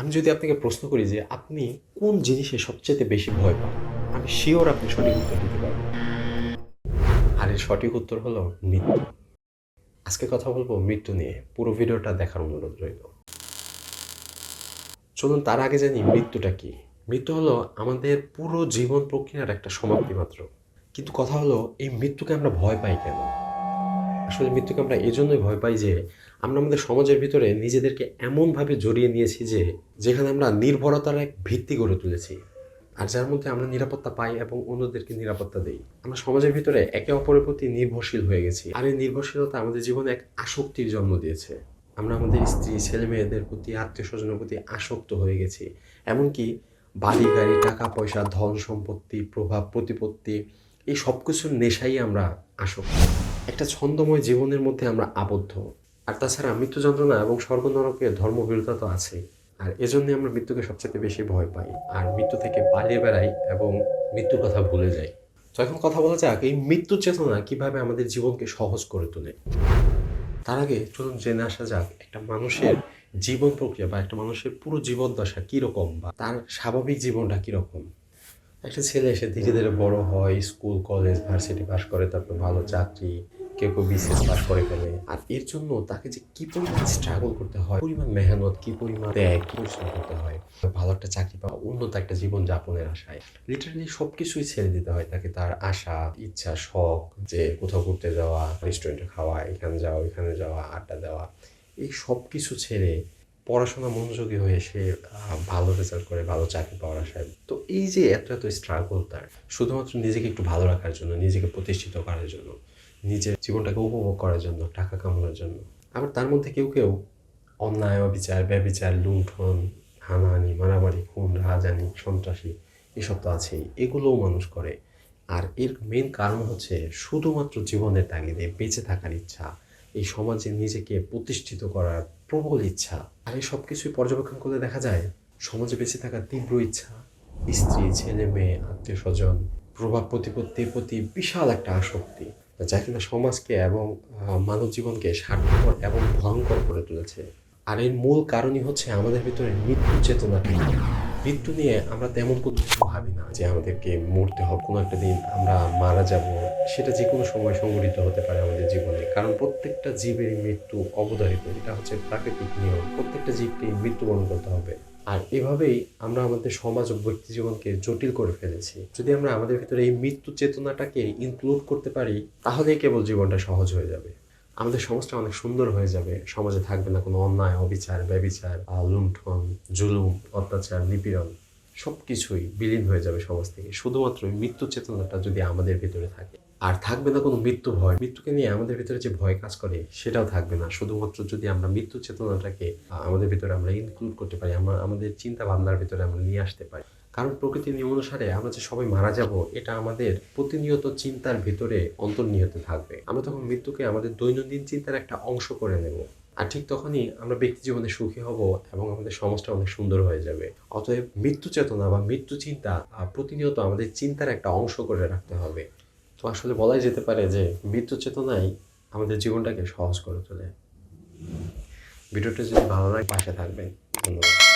আমি যদি আপনাকে প্রশ্ন করি যে আপনি কোন জিনিসে সবচেয়ে বেশি ভয় পান? আমি শিওর আপনি সঠিক উত্তর দিতে পারবেন। আর এর সঠিক উত্তর হলো মৃত্যু। আজকে কথা বলব মৃত্যু নিয়ে। পুরো ভিডিওটা দেখার অনুরোধ রইল। চলুন তার আগে জানি মৃত্যুটা কি। মৃত্যু হলো আমাদের পুরো জীবন প্রক্রিয়ার একটা সমাপ্তি মাত্র। কিন্তু কথা হলো, এই মৃত্যুকে আমরা ভয় পাই কেন? আসলে মৃত্যুকে আমরা এই জন্যই ভয় পাই যে আমরা আমাদের সমাজের ভিতরে নিজেদেরকে এমনভাবে জড়িয়ে নিয়েছি যে যেখানে আমরা নির্ভরতার এক ভিত্তি গড়ে তুলেছি। আর যার মধ্যে আমরা নিরাপত্তা পাই এবং অন্যদেরকে নিরাপত্তা দিই। আমরা সমাজের ভিতরে একে অপরের প্রতি নির্ভরশীল হয়ে গেছি। আর এই নির্ভরশীলতা আমাদের জীবনে এক আসক্তির জন্ম দিয়েছে। আমরা আমাদের স্ত্রী ছেলে মেয়েদের প্রতি আত্মীয় স্বজনের প্রতি আসক্ত হয়ে গেছি। এমনকি বাড়ি, গাড়ি, টাকা, পয়সা, ধন, সম্পত্তি, প্রভাব, প্রতিপত্তি, এই সব কিছুর নেশাই আমরা আসক্ত। একটা ছন্দময় জীবনের মধ্যে আমরা আবদ্ধ। আর তাছাড়া মৃত্যু যন্ত্রণা এবং সর্বনরকে ধর্মবিরোধতা তো আছেই। আর এজন্যই আমরা মৃত্যুকে সবচেয়ে বেশি ভয় পাই। আর মৃত্যু থেকে পালিয়ে বেড়াই এবং মৃত্যুর কথা ভুলে যাই। তো এখন কথা বলা যাক, এই মৃত্যু চেতনা কীভাবে আমাদের জীবনকে সহজ করে তোলে? তার আগে চলুন জেনে আসা যাক, একটা মানুষের জীবন প্রক্রিয়া বা একটা মানুষের পুরো জীবদ্দশা কীরকম বা তার স্বাভাবিক জীবনটা কীরকম? একটা ছেলে এসে ধীরে ধীরে বড় হয়, স্কুল, কলেজ, ভার্সিটি পাস করে, তারপর ভালো চাকরি, কেউ কেউ বিসিএস পাস করে ফেলে। আর এর জন্য তাকে যে কি পরিমাণ স্ট্রাগল করতে হয় পরিমাণ মেহনত, কি পরিমাণ ত্যাগ পরিশ্রম করতে হয়, ভালো একটা চাকরি পাওয়া, উন্নত একটা জীবন যাপনের আশায়। লিটারালি সব কিছুই ছেড়ে দিতে হয় তাকে, তার আশা, ইচ্ছা, শখ যে কোথাও ঘুরতে যাওয়া রেস্টুরেন্টে খাওয়া, এখানে যাওয়া এখানে যাওয়া, আড্ডা দেওয়া। এই সব কিছু ছেড়ে পড়াশোনা মনোযোগী হয়ে সে ভালো রেজাল্ট করে, ভালো চাকরি পাওয়ার আশায়। তো এই যে এত এত স্ট্রাগল তার, শুধুমাত্র নিজেকে একটু ভালো রাখার জন্য, নিজেকে প্রতিষ্ঠিত করার জন্য, নিজের জীবনটাকে উপভোগ করার জন্য, টাকা কামানোর জন্য, আবার তার মধ্যে কেউ কেউ অন্যায়, অবিচার, ব্যবিচার, লুণ্ঠন, হানাহানি, মারামারি, খুন, রাজানি, সন্ত্রাসী, এসব তো আছেই, এগুলোও মানুষ করে। আর এর মেন কারণ হচ্ছে শুধুমাত্র জীবনের তাগিদে বেঁচে থাকার ইচ্ছা এই সমাজে নিজেকে প্রতিষ্ঠিত করার প্রবল ইচ্ছা আর এই সব কিছুই পর্যবেক্ষণ করলে দেখা যায় সমাজে বেঁচে থাকার তীব্র ইচ্ছা, স্ত্রী, ছেলে মেয়ে, আত্মীয় স্বজন, প্রভাব প্রতিপত্তির প্রতি বিশাল একটা আসক্তি যা কিনা সমাজকে এবং মানব জীবনকে স্বার্থপর এবং ভয়ঙ্কর করে তুলেছে। আর এর মূল কারণই হচ্ছে আমাদের ভিতরে মৃত্যু চেতনাটা মৃত্যু নিয়ে আমরা তেমন কোনো ভাবি না যে আমাদেরকে মরতে হবে। কোনো একটা দিন আমরা মারা যাব সেটা যে কোনো সময় সংঘটিত হতে পারে আমাদের জীবনে। কারণ প্রত্যেকটা জীবের মৃত্যু অবধারিত, এটা হচ্ছে প্রাকৃতিক নিয়ম। প্রত্যেকটা জীবকে মৃত্যুবরণ করতে হবে। আর এভাবেই আমরা আমাদের সমাজ ও ব্যক্তি জীবনকে জটিল করে ফেলেছি। যদি আমরা আমাদের ভিতরে এই মৃত্যু চেতনাটাকে ইনক্লুড করতে পারি, তাহলেই কেবল জীবনটা সহজ হয়ে যাবে। আমাদের সমাজটা অনেক সুন্দর হয়ে যাবে। সমাজে থাকবে না কোনো অন্যায়, অবিচার, ব্যবিচার লুণ্ঠন, জুলুম, অত্যাচার, নিপীড়ন সব কিছুই বিলীন হয়ে যাবে সমাজ থেকে। শুধুমাত্র মৃত্যু চেতনাটা যদি আমাদের ভিতরে থাকে। আর থাকবে না কোনো মৃত্যু ভয়। মৃত্যুকে নিয়ে আমাদের ভিতরে যে ভয় কাজ করে, সেটাও থাকবে না। শুধুমাত্র যদি আমরা মৃত্যু চেতনাটাকে আমাদের ভিতরে আমরা ইনক্লুড করতে পারি, আমরা, আমাদের চিন্তা ভাবনার ভিতরে আমরা নিয়ে আসতে পারি। কারণ প্রকৃতির নিয়ম অনুসারে আমরা যে সবাই মারা যাব, এটা আমাদের প্রতিনিয়ত চিন্তার ভিতরে অন্তর্নিহিত থাকবে। আমরা তখন মৃত্যুকে আমাদের দৈনন্দিন চিন্তার একটা অংশ করে নেব। আর ঠিক তখনই আমরা ব্যক্তি জীবনে সুখী হব এবং আমাদের সমাজটা অনেক সুন্দর হয়ে যাবে। অতএব মৃত্যু চেতনা বা মৃত্যু চিন্তা প্রতিনিয়ত আমাদের চিন্তার একটা অংশ করে রাখতে হবে। তো আসলে বলাই যেতে পারে যে বিদ্যুৎ চেতনাই আমাদের জীবনটাকে সহজ করে তোলে। ভিডিওটা যদি ভালো লাগে, পাশে থাকবে ধন্যবাদ।